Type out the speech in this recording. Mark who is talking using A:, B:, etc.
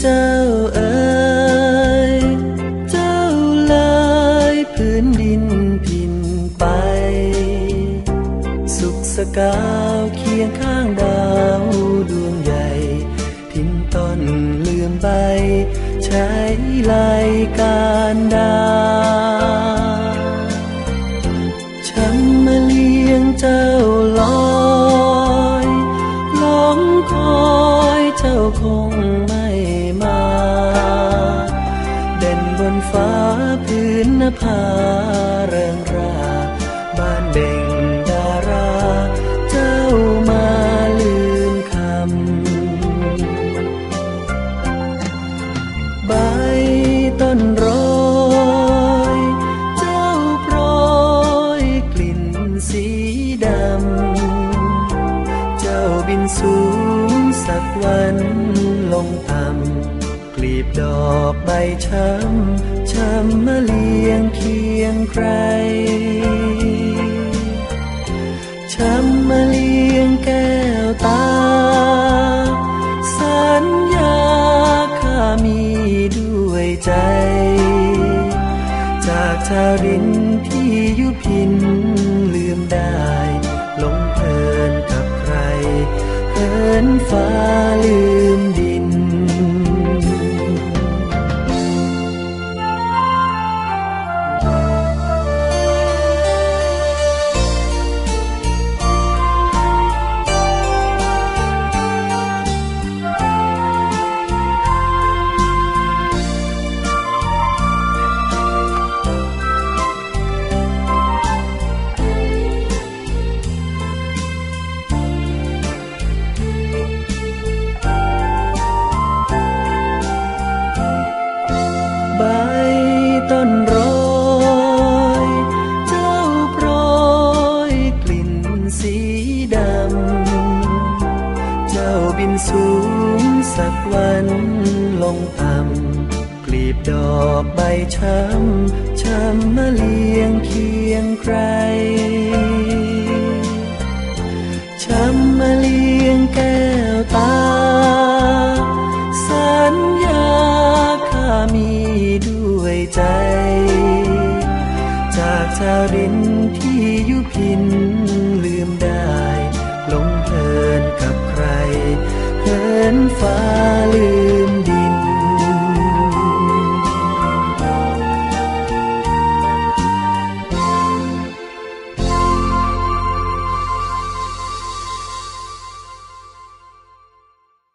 A: เจ้าเอ๋ยเจ้าเลยพื้นดินถิ่นไป สุขสกาวเคียงข้างดาวดวงใหญ่ทิ้งต้นลืมใบ ใช้ลายการดาฉันมาเลี้ยงเจ้าลอยหลงคอยเจ้าคง ภาเริงรา บ้านเบ่งดารา เจ้ามาลืมคำ ใบต้นโรยเจ้าโปรยกลิ่นสีดำ เจ้าบินสูงสักวันลงต่ำ กลีบดอกใบช้ำช้ำมาเลียงเคียงใครช้ำมาเลียงแก้วตา สัญญาข้ามีด้วยใจ จากชาวดินที่ยุพินลืมได้หลงเพลินกับใครเหินฟ้าลืมดิ ต้นโรยเจ้าโปรยกลิ่นสีดำ เจ้าบินสูงสักวันลงต่ำกลีบดอกใบช้ำช้ำมาเลียงเคียงใคร จากชาวดินที่ยุพินลืมได้หลงเพลินกับใครเหินฟ้าลื